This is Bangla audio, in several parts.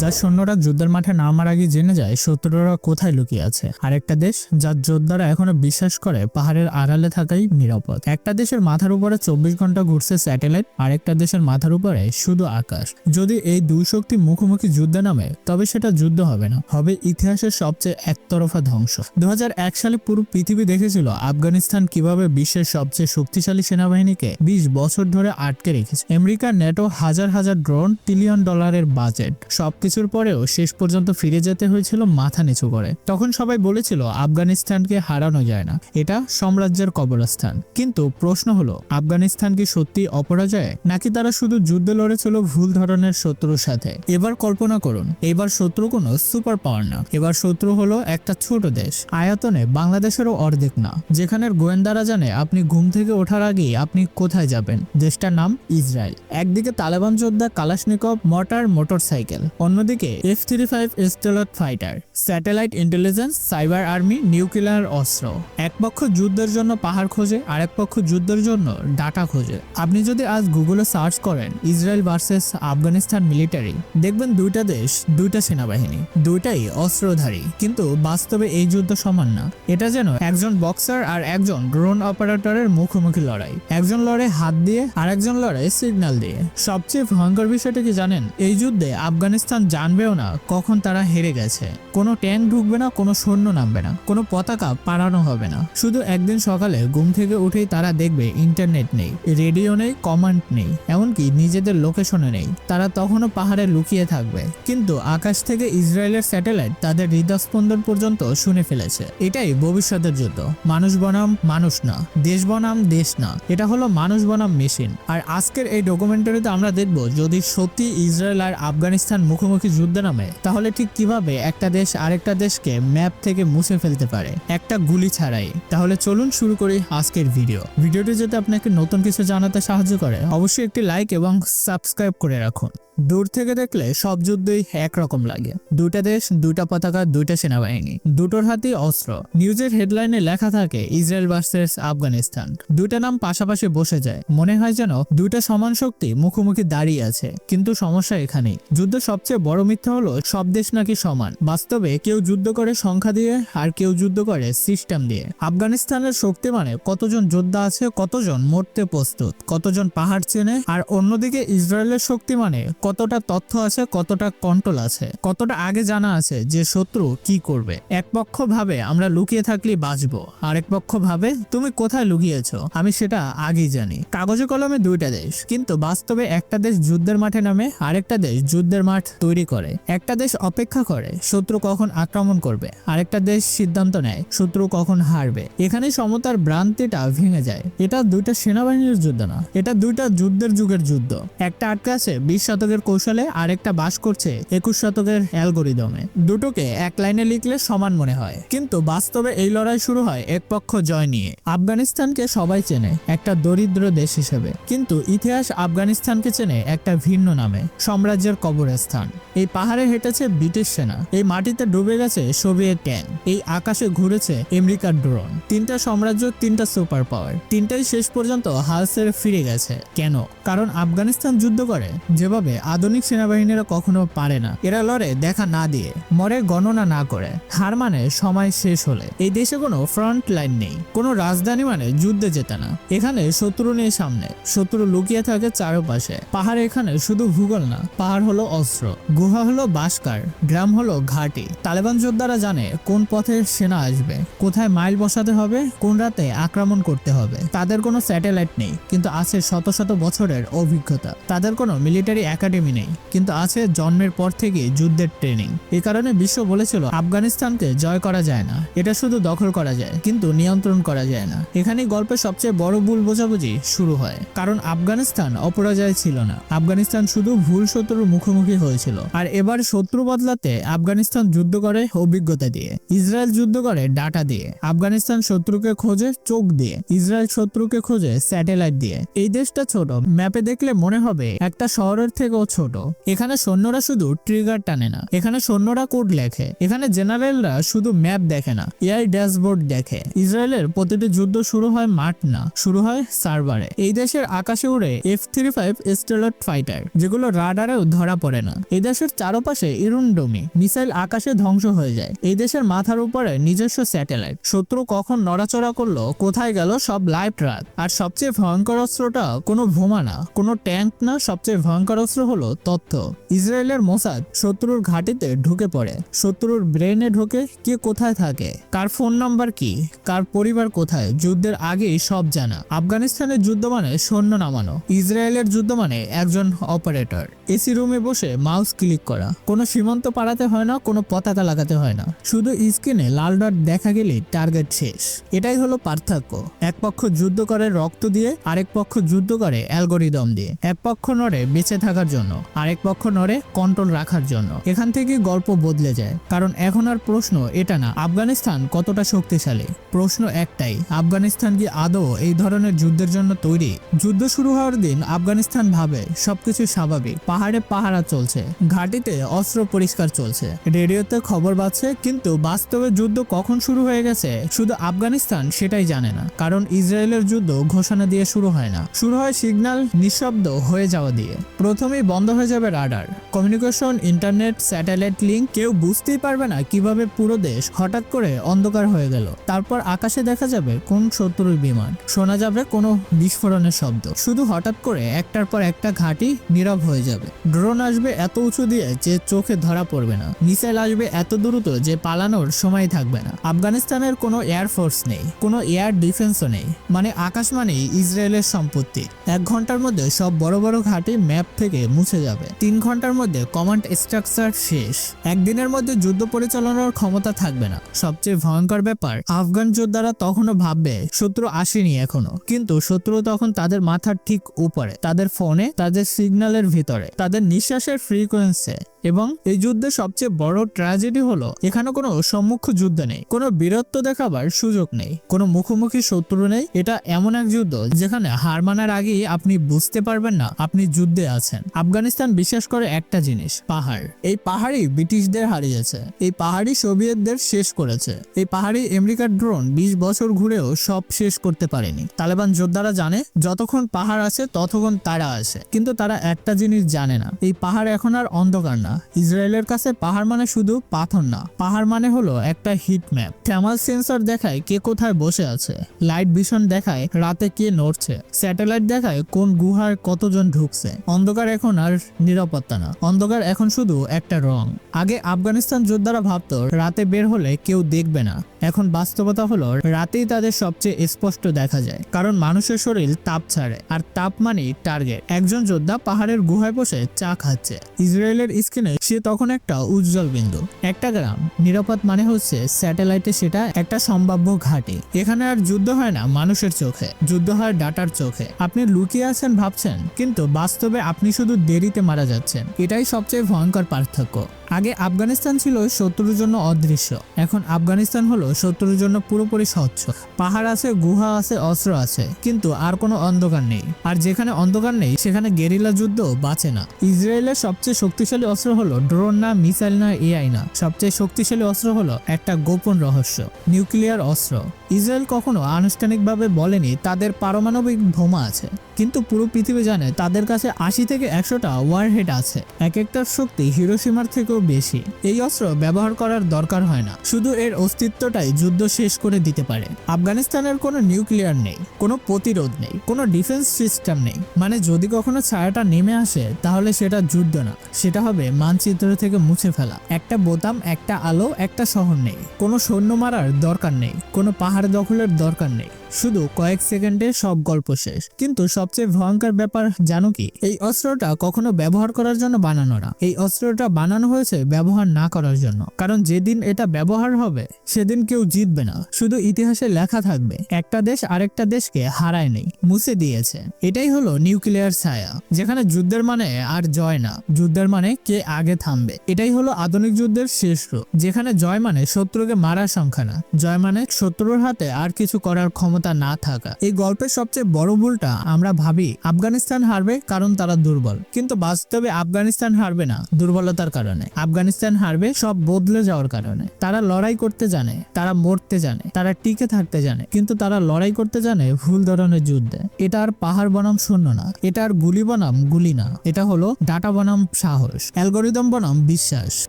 যার সৈন্যরা যুদ্ধের মাঠে নামার আগে জেনে যায় শত্রুরা কোথায় লুকিয়ে আছে। আরেকটা দেশ যার যোদ্ধারা এখনও বিশ্বাস করে পাহাড়ের আড়ালে থাকাই নিরাপদ। একটা দেশের মাথার উপরে চব্বিশ ঘণ্টা ঘুরছে স্যাটেলাইট, আরেকটা দেশের মাথার উপরে শুধু আকাশ। যদি এই দুই শক্তি মুখোমুখি যুদ্ধে নামে, তবে সেটা যুদ্ধ হবে না, হবে ইতিহাসের সবচেয়ে একতরফা ধ্বংস। দু হাজার এক সালে পুরো পৃথিবী দেখেছিল আফগানিস্তান কীভাবে বিশ্বের সবচেয়ে শক্তিশালী সেনাবাহিনীকে বিশ বছর ধরে আটকে রেখেছে। আমেরিকার নেটো হাজার হাজার ড্রোন ট্রিলিয়ন ডলারের বাজেট সবকিছুর পরেও শেষ পর্যন্ত ফিরে যেতে হয়েছিল মাথা নিচু করে। তখন সবাই বলেছিল, আফগানিস্তানকে হারানো যায় না। এটা সাম্রাজ্যের কবরস্থান। কিন্তু প্রশ্ন হলো, আফগানিস্তান কি সত্যি অপরাজয়? নাকি তারা শুধু যুদ্ধে লড়েছিল ভুল ধরনের শত্রুর সাথে? এবার কল্পনা করুন, এবার শত্রু কোনো সুপার পাওয়ার না। এবার শত্রু হলো একটা ছোট দেশ। আয়তনে বাংলাদেশেরও অর্ধেক না। যেখানের গোয়েন্দারা জানে আপনি ঘুম থেকে ওঠার আগেই আপনি কোথায় যাবেন। দেশটার নাম ইসরায়েল। একদিকে তালেবান যোদ্ধা কালাশনিকভ মটার মোটরসাইকেল। অন্যদিকে F three five stealth fighter satellite intelligence cyber army nuclear অস্ত্র। এক পক্ষ যুদ্ধের জন্য পাহাড় খোঁজে, আরেক পক্ষ যুদ্ধের জন্য ডাটা খোঁজে। আপনি যদি আজ গুগলে সার্চ করেন ইসরায়েল ভার্সেস আফগানিস্তান মিলিটারি দেখবেন দুইটা দেশ, দুইটা সেনাবাহিনী, দুইটাই অস্ত্রধারী। কিন্তু বাস্তবে এই যুদ্ধ সমান না। এটা যেন একজন বক্সার আর একজন ড্রোন অপারেটরের মুখোমুখি লড়াই। একজন লড়ে হাত দিয়ে আর একজন লড়ে সিগন্যাল দিয়ে। সবচেয়ে ভয়ঙ্কর বিষয়টা কি জানেন? এই যুদ্ধে আফগানিস্তান জানবেও না কখন তারা হেরে গেছে। কোনো ট্যাঙ্ক ঢুকবে না, কোনো সৈন্য নামবে না, কোনো পতাকা পাড়ানো হবে না। শুধু একদিন সকালে ঘুম থেকে উঠেই তারা দেখবে ইন্টারনেট নেই, রেডিও নেই, কমান্ড নেই, এমনকি নিজেদের লোকেশনে নেই। তারা তখনও পাহাড়ে লুকিয়ে থাকবে। কিন্তু আকাশ থেকে ইসরায়েলের স্যাটেলাইট তাদের হৃদস্পন্দন পর্যন্ত শুনে ফেলেছে। এটাই ভবিষ্যতের যুদ্ধ। মানুষ বনাম মানুষ না, দেশ বনাম দেশ না। এটা হলো মানুষ বনাম মেশিন। আর আজকের এই ডকুমেন্টারিতে আমরা দেখব যদি সত্যি ইসরায়েল আর আফগানিস্তান মুখোমুখি যুদ্ধে নামে, তাহলে ঠিক কীভাবে একটা দেশ আরেকটা দেশকে ম্যাপ থেকে মুছে ফেলতে পারে? একটা গুলি ছাড়াই। তাহলে চলুন শুরু করি আজকের ভিডিও। ভিডিওটি যদি আপনাকে নতুন কিছু জানাতে সাহায্য করে, অবশ্যই একটি লাইক এবং সাবস্ক্রাইব করে রাখুন। দূর থেকে দেখলে সব যুদ্ধই একরকম লাগে। দুটা দেশ দুটা পতাকা, দুইটা সেনাবাহিনী, দুটোর হাতেই অস্ত্র। নিউজের হেডলাইনে লেখা থাকে, ইসরায়েল ভার্সেস আফগানিস্তান। দুইটা নাম পাশাপাশি বসে যায়। মনে হয় যেন দুইটা সমান শক্তি মুখোমুখি দাঁড়িয়ে আছে। কিন্তু সমস্যা এখানেই। যুদ্ধ সবচেয়ে বড় মিথ্যা হলো, সব দেশ নাকি সমান। বাস্তবে কেউ যুদ্ধ করে সংখ্যা দিয়ে, আর কেউ যুদ্ধ করে সিস্টেম দিয়ে। আফগানিস্তানের শক্তি মানে কতজন যোদ্ধা আছে, কতজন মরতে প্রস্তুত, কতজন পাহাড় চেনে, আর অন্যদিকে ইসরায়েলের শক্তি মানে কতটা তথ্য আছে, কতটা কন্ট্রোল আছে, কতটা আগে জানা আছে যে শত্রু কি করবে। এক পক্ষ ভাবে আমরা লুকিয়ে থাকলে বাঁচবো আরেক পক্ষ ভাবে তুমি কোথায় লুকিয়েছ, আমি সেটা আগেই জানি। কাগজে কলমে দুইটা দেশ, কিন্তু বাস্তবে একটা দেশ যুদ্ধের মাঠে নামে, আরেকটা দেশ যুদ্ধের মাঠ তৈরি করে। একটা দেশ অপেক্ষা করে, শত্রু কখন আক্রমণ করবে, আরেকটা দেশ সিদ্ধান্ত নেয়, শত্রু কখন হারবে। এখানে সমতার ভ্রান্তিটা ভেঙে যায়। এটা দুইটা সেনাবাহিনীর যুদ্ধ না, এটা দুইটা যুদ্ধের যুগের যুদ্ধ। একটা আটকে আছে বিশ শতকের কৌশলে আরেকটা বাস করছে একুশ শতকের অ্যালগোরিদমে। দুটোকে এক লাইনে লিখলে সমান মনে হয়। কিন্তু বাস্তবে এই লড়াই শুরু হয় এক পক্ষ জয় নিয়ে। আফগানিস্তানকে সবাই চেনে একটা দরিদ্র দেশ হিসেবে। কিন্তু ইতিহাস আফগানিস্তানকে চেনে একটা ভিন্ন নামে, সাম্রাজ্যের কবরস্থান। এই পাহাড়ে হেঁটেছে ব্রিটিশ সেনা। এই মাটিতে ডুবে গেছে সোভিয়েত ট্যাঙ্ক এই আকাশে ঘুরেছে আমেরিকার ড্রোন। তিনটা সাম্রাজ্য, তিনটা সুপার পাওয়ার। তিনটাই শেষ পর্যন্ত হাল ছেড়ে ফিরে গেছে। কেন? কারণ আফগানিস্তান যুদ্ধ করে। যেভাবে আধুনিক সেনাবাহিনীরা কখনো পারে না। এরা লড়ে দেখা না দিয়ে, মরে গণনা না করে। হার মানে সময় শেষ হলে। এই দেশে কোনো ফ্রন্ট লাইন নেই। কোনো রাজধানী মানে যুদ্ধে যেতে না। এখানে শত্রু নেই সামনে। শত্রু লুকিয়ে থাকে চারপাশে। পাহাড় এখানে শুধু ভূগোল না। পাহাড় হলো অস্ত্র। গুহা হলো বাসকার গ্রাম হলো ঘাটি। তালেবান যোদ্ধারা জানে কোন পথে সেনা আসবে, কোথায় মাইল বসাতে হবে, কোন রাতে আক্রমণ করতে হবে। তাদের কোনো স্যাটেলাইট নেই, কিন্তু আছে শত শত বছরের অভিজ্ঞতা। তাদের কোনো মিলিটারি একাডেমি নেই, কিন্তু আছে জন্মের পর থেকে যুদ্ধের ট্রেনিং এই কারণে বিশ্ব বলেছিল, আফগানিস্তানকে জয় করা যায় না। এটা শুধু দখল করা যায়, কিন্তু নিয়ন্ত্রণ করা যায় না। এখানেই গল্পের সবচেয়ে বড় ভুল বোঝাবুঝি শুরু হয়। কারণ আফগানিস্তান অপরাজয় ছিল না। আফগানিস্তান শুধু ভুল শত্রুর মুখোমুখি হয়েছিল। আর এবার শত্রু বদলাতে আফগানিস্তান যুদ্ধ করে অভিজ্ঞতা দিয়ে। ইসরায়েল যুদ্ধ করে ডাটা দিয়ে। আফগানিস্তান শত্রুকে খোঁজে চোখ দিয়ে। ইসরায়েল শত্রুকে খোঁজে স্যাটেলাইট দিয়ে। এই দেশটা ছোট। ম্যাপে দেখলে মনে হবে, একটা শহরের থেকে থেকেও ছোট। এখানে সৈন্যরা শুধু ট্রিগার টানে না। এখানে সৈন্যরা কোড লেখে। এখানে জেনারেলরা শুধু ম্যাপ দেখে না এআই ড্যাশবোর্ড দেখে। ইসরায়েলের প্রতিটি যুদ্ধ শুরু হয় মাঠ না, শুরু হয় সার্ভারে এই দেশের আকাশে উড়ে F three five stealth fighter যেগুলো রাডারেও ধরা পড়ে না। এই দেশের চারপাশে ইরুনডমি মিসাইল আকাশে ধ্বংস হয়ে যায়। এই দেশের মাথার উপরে নিজস্ব স্যাটেলাইট শত্রু কখন নড়াচড়া করল, কোথায় গেল, সব লাইভ রাত। আর সবচেয়ে ভয়ঙ্কর অস্ত্রটা কোনো ভোমা না, কোনো ট্যাঙ্ক না, সবচেয়ে ভয়ঙ্কর অস্ত্র হলো তথ্য। ইসরায়েলের মোসাদ শত্রুর ঘাটিতে ঢুকে পড়ে। শত্রুর ব্রেনে ঢুকে কে কোথায় থাকে? কার ফোন নাম্বার কি? কার পরিবার কোথায়? যুদ্ধের আগেই সব জানা। আফগানিস্তানের যুদ্ধ মানে সৈন্য নামানো। ইসরায়েলের যুদ্ধ মানে একজন অপারেটর। এসি রুমে বসে মাউস ক্লিক করা। কোনো সীমান্ত পাড়াতে হয় না, কোনো পতাকা লাগাতে হয় না। শুধু স্ক্রিনে লাল ডট দেখা গেলেই টার্গেট শেষ। এটাই হলো পার্থক্য। এক পক্ষ যুদ্ধ করে রক্ত দিয়ে, আরেক পক্ষ যুদ্ধ করে অ্যালগোরিদম দিয়ে। এক পক্ষ নড়ে বেঁচে থাকার জন্য। আরেক পক্ষ নড়ে কন্ট্রোল রাখার জন্য। এখান থেকে গল্প বদলে যায়, কারণ এখন আর প্রশ্ন এটা না, আফগানিস্তান কতটা শক্তিশালী? প্রশ্ন একটাই, আফগানিস্তান কি আদৌ এই ধরনের যুদ্ধের জন্য তৈরি? যুদ্ধ শুরু হওয়ার দিন আফগানিস্তান ভাবে সবকিছু স্বাভাবিক, পাহাড়ে পাহারা চলছে, ঘাটিতে অস্ত্র পরিষ্কার চলছে। রেডিওতে খবর পাচ্ছে, কিন্তু বাস্তবে যুদ্ধ কখন শুরু হয়ে গেছে, শুধু আফগানিস্তান সেটাই জানে না, কারণ ইসরায়েলের যুদ্ধ ঘোষণা দিয়ে শুরু হয় না। শুরু হয় সিগন্যাল নিঃশব্দ হয়ে যাওয়া দিয়ে। প্রথমেই বন্ধ হয়ে যাবে radar. Communication, internet, satellite link কেউ বুঝতেই পারবে না কীভাবে পুরো দেশ হঠাৎ করে অন্ধকার হয়ে গেল। তারপর আকাশে দেখা যাবে কোন শত্রুর বিমান। শোনা যাবে কোনো বিস্ফোরণের শব্দ। শুধু হঠাৎ করে একটার পর একটা ঘাঁটি নীরব হয়ে যাবে। ড্রোন আসবে এত উঁচু দিয়ে যে চোখে ধরা পড়বে না। মিসাইল আসবে এত দ্রুত যে পালানোর সময় থাকবে না। আফগানিস্তানের কোনো এয়ারফোর্স নেই, কোনো এয়ার ডিফেন্সও নেই। মানে আকাশ মানেই ইসরায়েলের সম্পত্তি। এক ঘণ্টার মধ্যে সব বড় বড় ঘাঁটি ম্যাপ থেকে মুছে যাবে। তিন ঘণ্টার মধ্যে কমান্ড স্ট্রাকচার শেষ। একদিনের মধ্যে যুদ্ধ পরিচালনার ক্ষমতা থাকবে না। সবচেয়ে ভয়ঙ্কর ব্যাপার, আফগান যোদ্ধারা তখনও ভাববে, শত্রু আসেনি এখনও। কিন্তু শত্রু তখন তাদের মাথার ঠিক উপরে, তাদের ফোনে তাদের সিগন্যালের ভিতরে, তাদের নিঃশ্বাসের ফ্রিকোয়েন্সি এবং এই যুদ্ধের সবচেয়ে বড় ট্র্যাজেডি হলো, এখানে কোনো সম্মুখ যুদ্ধ নেই, কোনো বীরত্ব দেখাবার সুযোগ নেই, কোনো মুখোমুখি শত্রু নেই। এটা এমন এক যুদ্ধ, যেখানে হার মানার আগেই আপনি বুঝতে পারবেন না, আপনি যুদ্ধে আছেন। আফগানিস্তান বিশ্বাস করে একটা জিনিস, পাহাড়। এই পাহাড়ই ব্রিটিশদের হারিয়েছে এই পাহাড়ি সোভিয়েতদের শেষ করেছে। এই পাহাড়ি আমেরিকার ড্রোন বিশ বছর ঘুরেও সব শেষ করতে পারেনি। তালেবান যোদ্ধারা জানে, যতক্ষণ পাহাড় আছে, ততক্ষণ তারা আছে। কিন্তু তারা একটা জিনিস জানে না। এই পাহাড় এখন আর অন্ধকার না। ইসরায়েলের কাছে পাহাড় মানে শুধু পাথর না। পাহাড় মানে হলো একটা হিট ম্যাপ। থ্যামাল সেন্সর দেখায় কে কোথায় বসে আছে। লাইট ভিশন দেখায় রাতে কে নড়ছে। স্যাটেলাইট দেখায় কোন গুহার কতজন ঢুকছে। অন্ধকার এখন আর নিরাপত্তা না। অন্ধকার এখন শুধু একটা রং। আগে আফগানিস্তান যোদ্ধারা ভাবতো, রাতে বের হলে কেউ দেখবে না। এখন বাস্তবতা হলো, রাতেই তাদের সবচেয়ে স্পষ্ট দেখা যায়। কারণ মানুষের শরীর তাপ ছাড়ে, আর তাপ মানেই টার্গেট একজন যোদ্ধা পাহাড়ের গুহায় বসে চা খাচ্ছে। ইসরায়েলের স্ক্রিনে সে তখন একটা উজ্জ্বল বিন্দু। একটা গ্রাম। নিরাপদ মানে হচ্ছে স্যাটেলাইটে সেটা একটা সম্ভাব্য ঘাঁটি। এখানে আর যুদ্ধ হয় না মানুষের চোখে। যুদ্ধ হয় ডাটার চোখে। আপনি লুকিয়ে আছেন ভাবছেন, কিন্তু বাস্তবে আপনি শুধু দেরিতে মারা যাচ্ছেন। এটাই সবচেয়ে ভয়ঙ্কর পার্থক্য। আগে আফগানিস্তান ছিল শত্রুর জন্য অদৃশ্য, এখন আফগানিস্তান হলো শত্রুর জন্য পুরোপুরি স্বচ্ছ। পাহাড় আছে, গুহা আছে, অস্ত্র আছে, কিন্তু আর কোনো অন্ধকার নেই। আর যেখানে অন্ধকার নেই, সেখানে গেরিলা যুদ্ধ বাঁচে না। ইসরায়েলের সবচেয়ে শক্তিশালী অস্ত্র হলো ড্রোন না, মিসাইল না, এআই না। সবচেয়ে শক্তিশালী অস্ত্র হলো একটা গোপন রহস্য, নিউক্লিয়ার অস্ত্র। ইসরায়েল কখনো আনুষ্ঠানিকভাবে বলেনি তাদের পারমাণবিক বোমা আছে, কিন্তু পুরো পৃথিবী জানে তাদের কাছে আশি থেকে একশোটা ওয়ারহেড আছে। এক একটার শক্তি হিরোসীমার থেকেও বেশি। এই অস্ত্র ব্যবহার করার দরকার হয় না। শুধু এর অস্তিত্বটাই যুদ্ধ শেষ করে দিতে পারে। আফগানিস্তানের কোনো নিউক্লিয়ার নেই, কোনো প্রতিরোধ নেই, কোনো ডিফেন্স সিস্টেম নেই। মানে যদি কখনো ছায়াটা নেমে আসে, তাহলে সেটা যুদ্ধ না। সেটা হবে মানচিত্র থেকে মুছে ফেলা। একটা বোতাম, একটা আলো, একটা শহর নেই। কোনো সৈন্য মারার দরকার নেই। কোনো পাহাড় দখলের দরকার নেই। শুধু কয়েক সেকেন্ডে সব গল্প শেষ। কিন্তু সবচেয়ে ভয়ঙ্কর ব্যাপার, জানো কি? এই অস্ত্রটা কখনো ব্যবহার করার জন্য বানানো না। এই অস্ত্রটা বানানো হয়েছে ব্যবহার না করার জন্য। কারণ যেদিন এটা ব্যবহার হবে, সেদিন কেউ জিতবে না। শুধু ইতিহাসে লেখা থাকবে, একটা দেশ আরেকটা দেশকে হারায় নেই, মুছে দিয়েছে। এটাই হলো নিউক্লিয়ার ছায়া, যেখানে যুদ্ধের মানে আর জয় না। যুদ্ধের মানে কে আগে থামবে। এটাই হলো আধুনিক যুদ্ধের শেষ রূপ, যেখানে জয় মানে শত্রুকে মারার সংখ্যা না। জয় মানে শত্রুর হাতে আর কিছু করার ক্ষমতা ক্ষমতা না থাকা। এই গল্পের সবচেয়ে বড় ভুলটা আমরা ভাবি আফগানিস্তান হারবে কারণ তারা দুর্বল। কিন্তু বাস্তবে আফগানিস্তান হারবে না দুর্বলতার কারণে। আফগানিস্তান হারবে সব বদলে যাওয়ার কারণে। তারা লড়াই করতে জানে, তারা মরতে জানে, তারা টিকে থাকতে জানে। কিন্তু তারা লড়াই করতে জানে ভুল ধরনের যুদ্ধে। এটা আর পাহাড় বনাম শূন্য না। এটা আর গুলি বনাম গুলি না। এটা হলো ডাটা বনাম সাহস, অ্যালগোরিদম বনাম বিশ্বাস,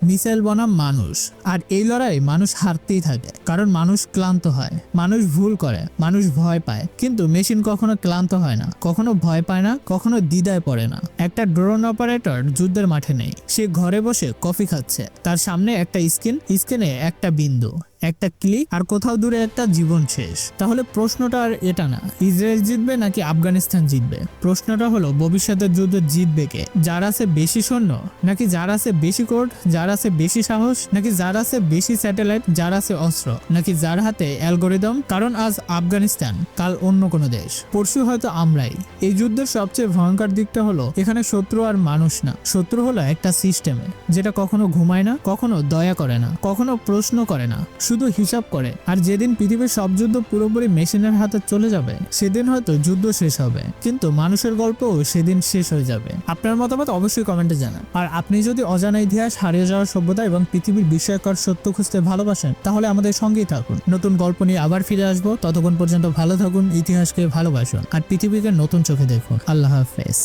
মিসাইল বনাম মানুষ। আর এই লড়াই মানুষ হারতেই থাকে। কারণ মানুষ ক্লান্ত হয়, মানুষ ভুল করে, মানুষ ভয় পায়। কিন্তু মেশিন কখনো ক্লান্ত হয় না, কখনো ভয় পায় না, কখনো দ্বিধায় পড়ে না। একটা ড্রোন অপারেটর যুদ্ধের মাঠে নেই। সে ঘরে বসে কফি খাচ্ছে। তার সামনে একটা স্ক্রিন স্ক্রিনে একটা বিন্দু। একটা ক্লিক আর কোথাও দূরে একটা জীবন শেষ। তাহলে প্রশ্নটা আর এটা না, ইসরায়েল জিতবে নাকি আফগানিস্তান জিতবে? প্রশ্নটা হলো, ভবিষ্যতের যুদ্ধ জিতবে কে? যার আছে বেশি সৈন্য, নাকি যার আছে বেশি কোর্ট যার আছে বেশি সাহস, নাকি যার আছে বেশি স্যাটেলাইট, যার আছে অস্ত্র, নাকি যার হাতে অ্যালগোরিদম? কারণ আজ আফগানিস্তান, কাল অন্য কোনো দেশ। পরশু হয়তো আমরাই। এই যুদ্ধের সবচেয়ে ভয়ঙ্কর দিকটা হলো, এখানে শত্রু আর মানুষ না। শত্রু হলো একটা সিস্টেমে, যেটা কখনো ঘুমায় না, কখনো দয়া করে না, কখনো প্রশ্ন করে না। শুধু হিসাব করে, আর যেদিন পৃথিবীর সব যুদ্ধ পুরোপুরি মেশিনের হাতে চলে যাবে, সেদিন হয়তো যুদ্ধ শেষ হবে। কিন্তু মানুষের গল্পও সেদিন শেষ হয়ে যাবে। আপনার মতামত অবশ্যই কমেন্টে জানান। আর আপনি যদি অজানা ইতিহাস হারিয়ে যাওয়ার সভ্যতা এবং পৃথিবীর বিষয়কর সত্য খুঁজতে ভালোবাসেন, তাহলে আমাদের সঙ্গেই থাকুন। নতুন গল্প নিয়ে আবার ফিরে আসব। ততক্ষণ পর্যন্ত ভালো থাকুন, ইতিহাসকে ভালোবাসুন, আর পৃথিবীকে নতুন চোখে দেখুন। আল্লাহ হাফেজ।